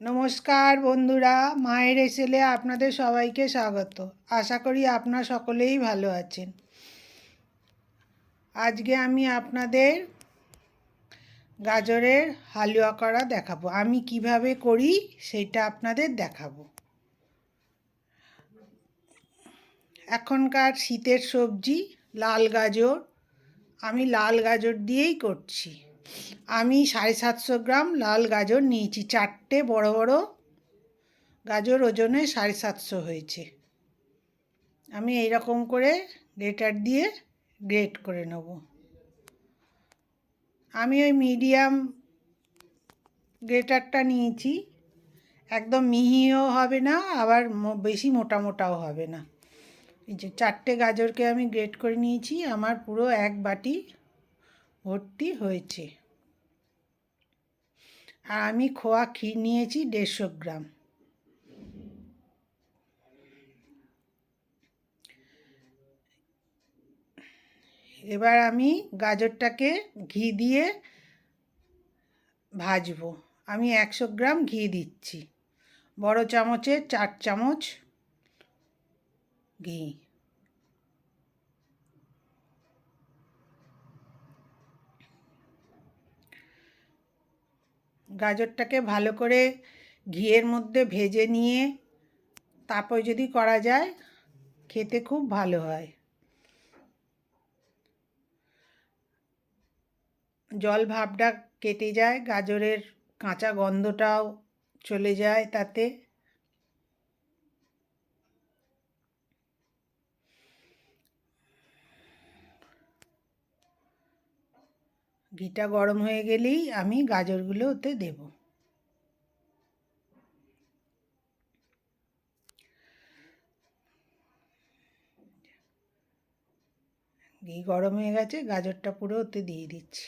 নমস্কার বন্ধুরা, মায়ের এসেলে আপনাদের সবাইকে স্বাগত। আশা করি আপনারা সকলেই ভালো আছেন। আজকে আমি আপনাদের গাজরের হালুয়া করা দেখাবো। আমি কীভাবে করি সেটা আপনাদের দেখাবো। এখনকার শীতের সবজি লাল গাজর। আমি লাল গাজর দিয়েই করছি। আমি সাড়ে সাতশো গ্রাম লাল গাজর নিয়েছি, চারটে বড় বড় গাজর ওজনে সাড়ে সাতশো হয়েছে। আমি এই রকম করে গ্রেটার দিয়ে গ্রেট করে নেব। আমি ওই মিডিয়াম গ্রেটারটা নিয়েছি, একদম মিহিও হবে না, আবার বেশি মোটা মোটাও হবে না। এই যে চারটে গাজরকে আমি গ্রেট করে নিয়েছি, আমার পুরো এক বাটি ভর্তি হয়েছে। আর আমি খোয়া ক্ষীর নিয়েছি দেড়শো গ্রাম। এবার আমি গাজরটাকে ঘি দিয়ে ভাজবো। আমি একশো গ্রাম ঘি দিচ্ছি। বড় চামচে চার চামচ ঘি। গাজরটাকে ভালো করে ঘিয়ের মধ্যে ভেজে নিয়ে তারপর যদি করা যায়, খেতে খুব ভালো হয়। জল ভাবটা কেটে যায়, গাজরের কাঁচা গন্ধটাও চলে যায় তাতে। ঘিটা গরম হয়ে গেলেই আমি গাজরগুলো ওতে দেব। ঘি গরম হয়ে গেছে, গাজরটা পুরো ওতে দিয়ে দিচ্ছি।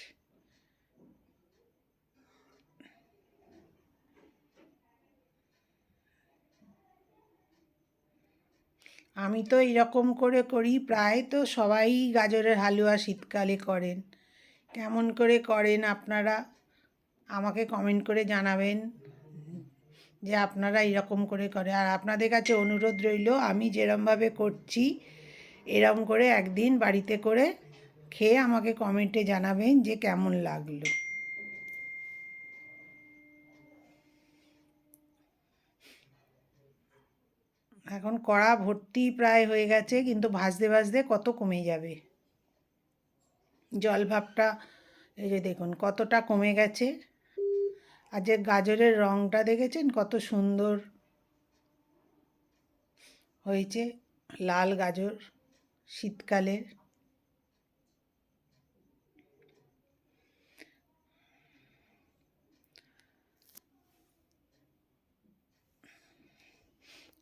আমি তো এরকম করে করি প্রায়, তো সবাই গাজরের হালুয়া শীতকালে করেন। কেমন করে করেন আপনারা? আমাকে কমেন্ট করে জানাবেন যে আপনারা এরকম করে করে। আর আপনাদের কাছে অনুরোধ রইল, আমি যেরমভাবে করছি, এরম করে একদিন বাড়িতে করে খেয়ে আমাকে কমেন্টে জানাবেন যে কেমন লাগল। এখন কড়া ভর্তি প্রায় হয়ে গেছে, কিন্তু ভাজতে ভাজতে কত কমে যাবে? জল ভাবটা, এই যে দেখুন কতটা কমে গেছে। আর যে গাজরের রঙটা দেখেছেন কত সুন্দর হয়েছে, লাল গাজর শীতকালের।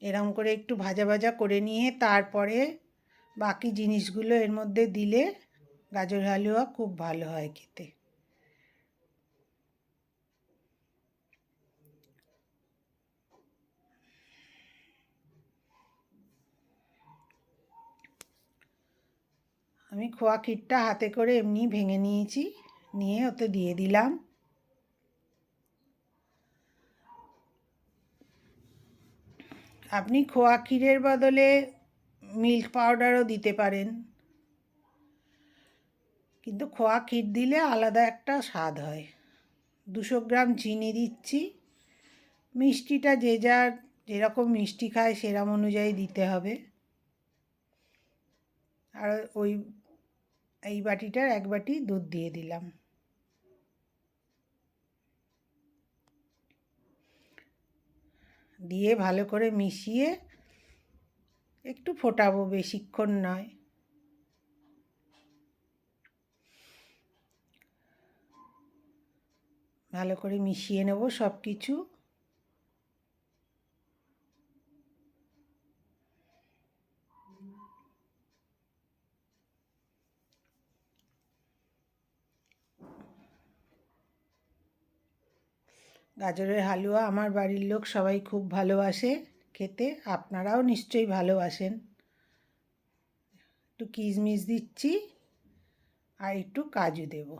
এরম করে একটু ভাজা ভাজা করে নিয়ে তারপরে বাকি জিনিসগুলো এর মধ্যে দিলে গাজর হালুয়া খুব ভালো হয় খেতে। আমি খোয়া ক্ষীরটা হাতে করে এমনি ভেঙে নিয়েছি, নিয়ে ওতে দিয়ে দিলাম। আপনি খোয়া ক্ষীরের বদলে মিল্ক পাউডারও দিতে পারেন। কিন্তু খোয়া ক্ষীর দিলে আলাদা একটা স্বাদ হয়। দুশো গ্রাম চিনি দিচ্ছি। মিষ্টিটা যে যার যেরকম মিষ্টি খায় সেরম অনুযায়ী দিতে হবে। আর ওই, এই বাটিটার এক বাটি দুধ দিয়ে দিলাম। দিয়ে ভালো করে মিশিয়ে একটু ফোটাবো, বেশিক্ষণ নয়। ভালো করে মিশিয়ে নেব সব কিছু গাজরের হালুয়া আমার বাড়ির লোক সবাই খুব ভালোবাসে খেতে, আপনারাও নিশ্চয়ই ভালোবাসেন। একটু কিশমিশ দিচ্ছি আর একটু কাজু দেবো।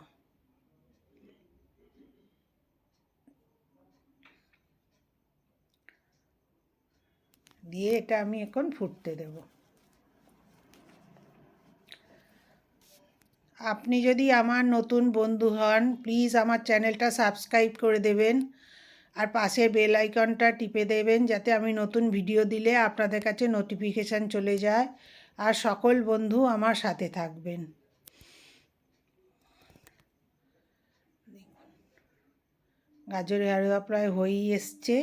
দিয়ে এটা আমি এখন ফুটতে দেব। আপনি যদি আমার নতুন বন্ধু হন প্লিজ আমার চ্যানেলটা সাবস্ক্রাইব করে দেবেন আর পাশে বেল আইকনটা টিপে দেবেন যাতে আমি নতুন ভিডিও দিলে আপনাদের কাছে নোটিফিকেশান চলে যায়। আর সকল বন্ধু আমার সাথে থাকবেন। গাজরের হালুয়া প্রায় হয়েই এসছে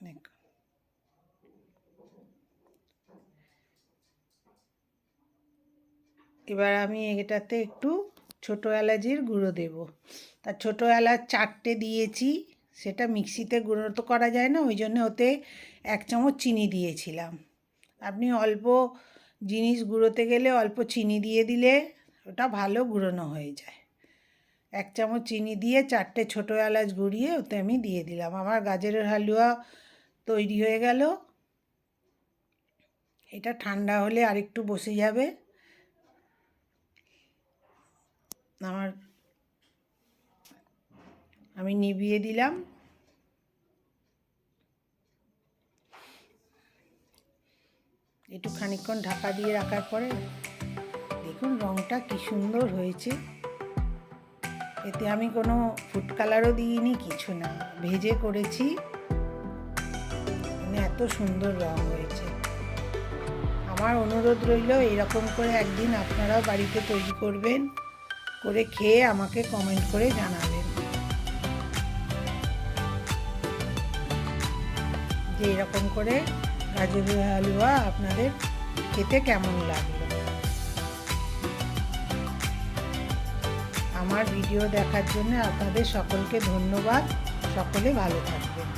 দেখুন এবার আমি এটাতে একটু ছোটো এলাচির গুঁড়ো দেব। তা ছোটো এলাচ চারটে দিয়েছি, সেটা মিক্সিতে গুঁড়ো তো করা যায় না, ওই জন্য ওতে এক চামচ চিনি দিয়েছিলাম। আপনি অল্প জিনিস গুঁড়োতে গেলে অল্প চিনি দিয়ে দিলে ওটা ভালো গুঁড়োনো হয়ে যায়। এক চামচ চিনি দিয়ে চারটে ছোটো এলাচ গুঁড়িয়ে ওতে আমি দিয়ে দিলাম। আমার গাজরের হালুয়া তৈরি হয়ে গেল। এটা ঠান্ডা হলে আরেকটু বসে যাবে। আমার, আমি নিভিয়ে দিলাম। একটু খানিকক্ষণ ঢাকা দিয়ে রাখার পরে দেখুন রঙটা কি সুন্দর হয়েছে। এতে আমি কোনো ফুড কালারও দিইনি, কিছু না। ভেজে করেছি। মানে এত সুন্দর রং হয়েছে। আমার অনুরোধ রইল, এরকম করে একদিন আপনারাও বাড়িতে তৈরি করবেন। করে খেয়ে আমাকে কমেন্ট করে জানাবেন যে এরকম করে গাজরের হালুয়া আপনাদের খেতে কেমন লাগল? আমার ভিডিও দেখার জন্য আপনাদের সকলকে ধন্যবাদ। সকলে ভালো থাকবেন।